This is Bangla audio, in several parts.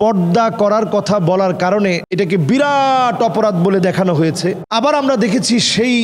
পর্দা করার কথা বলার কারণে এটাকে বিরাট অপরাধ বলে দেখানো হয়েছে। আবার আমরা দেখেছি সেই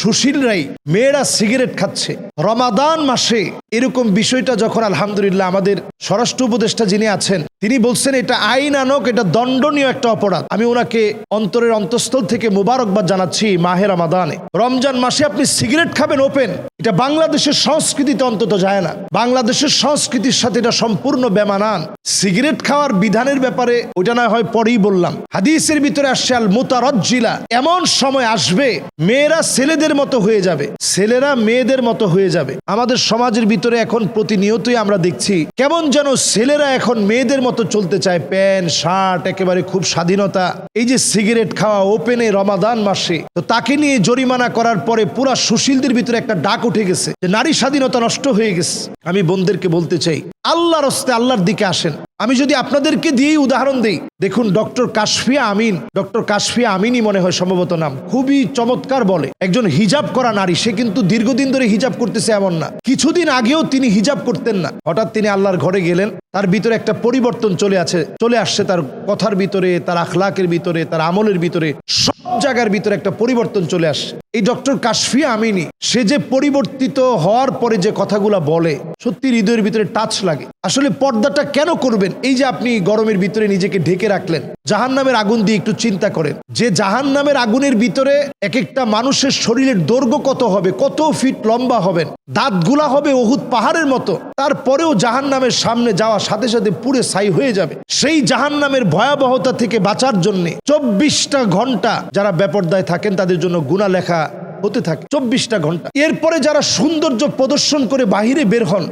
সুশীলরাই মেয়েরা সিগারেট খাচ্ছে। রমাদান মাসে এরকম বিষয়টা যখন আলহামদুলিল্লাহ আমাদের স্বরাষ্ট্র উপদেষ্টা যিনি আছেন, তিনি বলছেন, এটা আইন আনক, এটা দণ্ডনীয় একটা অপরাধ। আমি ওনাকে অন্তরের অন্তঃস্থল থেকে মুবারকবাদ জানাচ্ছি মাহে রমাদানে। রমজান মাসে আপনি সিগারেট খাবেন ওপেন। এটা বাংলাদেশের সংস্কৃতিতে অন্তত যায় না। বাংলাদেশের সংস্কৃতির সাথে এটা সম্পূর্ণ বেমানান। সিগারেট খাওয়ার বিধানের ব্যাপারে ওটা না হয় পরেই বললাম। হাদিসের ভিতরে আসছে আল মুতারজ্জিলা এমন সময় আসবে, মেয়েরা ছেলেদের মতো হয়ে যাবে। ছেলেরা মেয়েদের মতো হয়ে যাবে। আমাদের সমাজের ভিতরে এখন প্রতিনিয়তই আমরা দেখছি, কেমন যেন ছেলেরা এখন মেয়েদের মতো চলতে চায়। প্যান্ট, শার্ট, একেবারে খুব স্বাধীনতা। এই যে সিগারেট খাওয়া ওপেনে রমাদান মাসে, তো তাকে নিয়ে জরিমানা করার পরে পুরা সুশীলদের ভিতরে একটা ডাক উঠে গেছে যে, নারী স্বাধীনতা নষ্ট হয়ে গেছে। আমি বোনদেরকে বলতে চাই আল্লাহর হস্তে আল্লাহর দিকে আসেন। আমি যদি আপনাদেরকে দিয়েই উদাহরণ দিই, দেখুন ডক্টর কাশফিয়া আমিন, ডক্টর কাশফিয়া আমিনই মনে হয় সম্ভবত নাম, খুবই চমৎকার বলে। একজন হিজাব করা নারী, সে কিন্তু দীর্ঘদিন ধরে হিজাব করতেছে এমন না। কিছুদিন আগেও তিনি হিজাব করতেন না। হঠাৎ তিনি আল্লাহর ঘরে গেলেন, তার ভিতরে একটা পরিবর্তন চলে আছে, চলে আসছে তার কথার ভিতরে, তার আখলাকের ভিতরে, তার আমলের ভিতরে, সব জায়গার ভিতরে একটা পরিবর্তন চলে আসছে। এই ডক্টর কাশফিয়া আমিনী, সে যে পরিবর্তিত হওয়ার পরে যে কথাগুলা বলে, সত্যি হৃদয়ের ভিতরে টাচ লাগে। আসলে পর্দাটা কেন করবেন? এই যে আপনি গরমের ভিতরে নিজেকে ঢেকে রাখলেন জাহান নামের আগুন দিয়ে একটু চিন্তা করেন। যে জাহান নামের আগুনের ভিতরে এক একটা মানুষের শরীরের দৈর্ঘ্য কত হবে, কত ফিট লম্বা হবেন, দাঁতগুলা হবে অহুত পাহাড়ের মতো, তারপরেও জাহান নামের সামনে যাওয়ার সাথে সাথে পুরে ছাই হয়ে যাবে। সেই জাহান নামের ভয়াবহতা থেকে বাঁচার জন্য চব্বিশটা ঘণ্টা যারা বেপর্দায় থাকেন, তাদের জন্য গুণা লেখা হতে থাকে। চব্বিশটা ঘণ্টা। এরপরে যারা সৌন্দর্য প্রদর্শন করে বাহিরে বের হন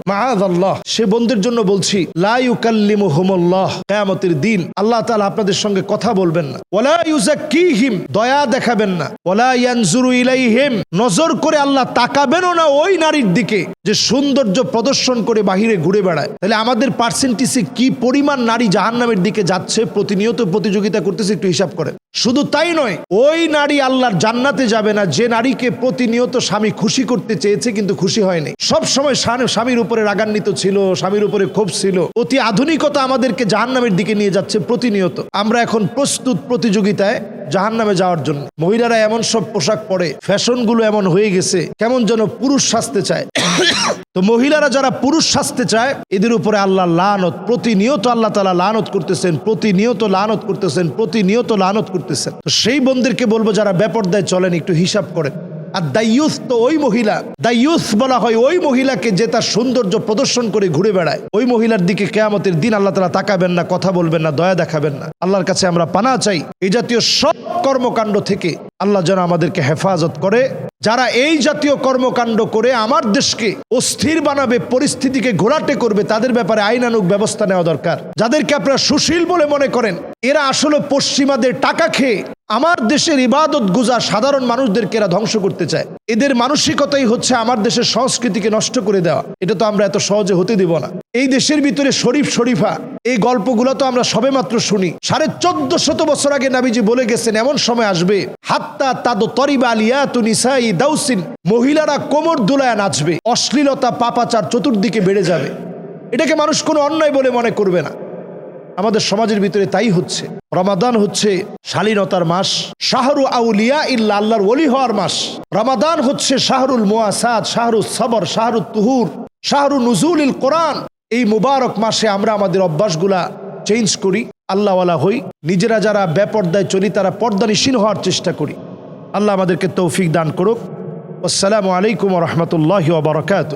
আল্লাহ সে বন্ধুর জন্য বলছি হুমল্লাহ কেয়ামতের দিন আল্লাহ তাআলা আপনাদের সঙ্গে কথা বলবেন না। ওলা ইউজাক্কিহিম দয়া দেখাবেন না। ওলা ইয়ানজুরু ইলাইহিম, নজর করে আল্লাহ তাকাবেনও না ওই নারীর দিকে যে সৌন্দর্য প্রদর্শন করে বাহিরে ঘুরে বেড়ায়। তাহলে আমাদের পার্সেন্টেজে কি পরিমাণ নারী জাহান্নামের দিকে যাচ্ছে, প্রতিনিয়ত প্রতিযোগিতা করতেছে, একটু হিসাব করেন। শুধু তাই নয়, ওই নারী আল্লাহর জান্নাতে যাবে না, যে নারীকে প্রতিনিয়ত স্বামী খুশি করতে চেয়েছে কিন্তু খুশি হয়নি। সব সময় স্বামীর উপরে রাগান্বিত ছিল, স্বামীর উপরে ক্ষোভ ছিল। অতি আধুনিকতা আমাদেরকে জাহান্নামের দিকে নিয়ে যাচ্ছে প্রতিনিয়ত। আমরা এখন প্রস্তুত প্রতিযোগিতায় জাহান নামে যাওয়ার জন্য। মহিলারা এমন সব পোশাক পরে, ফ্যাশনগুলো এমন হয়ে গেছে, কেমন যেন পুরুষ সাজতে চায়। তো মহিলারা যারা পুরুষ সাজতে চায়, এদের উপরে আল্লাহ লানত, প্রতিনিয়ত আল্লাহ তালা লানত করতেছেন, প্রতিনিয়ত লানত করতেছেন, প্রতিনিয়ত লানত করতেছেন। তো সেই বন্ধুদেরকে বলব যারা বেপরদায় চলেন, একটু হিসাব করেন। আর দাইয়ুস তো ওই মহিলা দাইয়ুস বলা হয় ওই মহিলাকে যে তার সৌন্দর্য প্রদর্শন করে ঘুরে বেড়ায়। ওই মহিলার দিকে কেয়ামতের দিন আল্লাহ তালা তাকাবেন না, কথা বলবেন না, দয়া দেখাবেন না। আল্লাহর কাছে আমরা পানা চাই এই জাতীয় সব কর্মকাণ্ড থেকে আল্লাহ যেন আমাদেরকে হেফাজত করে। যারা এই জাতীয় কর্মকাণ্ড করে আমার দেশকে অস্থির বানাবে, পরিস্থিতিকে ঘোরাটে করবে, তাদের ব্যাপারে আইনানুক ব্যবস্থা নেওয়া দরকার। যাদেরকে আপনারা সুশীল বলে মনে করেন, এরা আসলে পশ্চিমাদের টাকা খেয়ে আমার দেশের ইবাদত গুজা সাধারণ মানুষদেরকে এরা ধ্বংস করতে চায়। এদের মানসিকতাই হচ্ছে আমার দেশের সংস্কৃতিকে নষ্ট করে দেওয়া। এটা তো আমরা এত সহজে হতে দিব না। এই দেশের ভিতরে শরীফ শরীফা, এই গল্পগুলো তো আমরা সবেমাত্র শুনি। সাড়ে চোদ্দ শত বছর আগে নাবিজি বলে গেছেন, এমন সময় আসবে, হাত্তা তাদো তরিবা আলিয়া তুনিসাই দাউসিন, মহিলারা কোমর দুলায় নাচবে, অশ্লীলতা পাপাচার চতুর্দিকে বেড়ে যাবে। এটাকে মানুষ কোনো অন্যায় বলে মনে করবে না। আমাদের সমাজের ভিতরে তাই হচ্ছে। রমাদান হচ্ছে শালীনতার মাস, শাহরু আউলিয়া ইল্লা আল্লাহর ওলি হওয়ার মাস। রমাদান হচ্ছে শাহরুল মোয়াসাদ শাহরুল সবর শাহরুল তুহুর, শাহরু নজুল ইল কোরআন। এই মুবারক মাসে আমরা আমাদের অভ্যাসগুলা চেঞ্জ করি, আল্লাহওয়ালা হই। নিজেরা যারা বেপর্দায় চলি, তারা পর্দানিসীন হওয়ার চেষ্টা করি। আল্লাহ আমাদেরকে তৌফিক দান করুক। আসসালামু আলাইকুম রহমতুল্লাহ বারকাত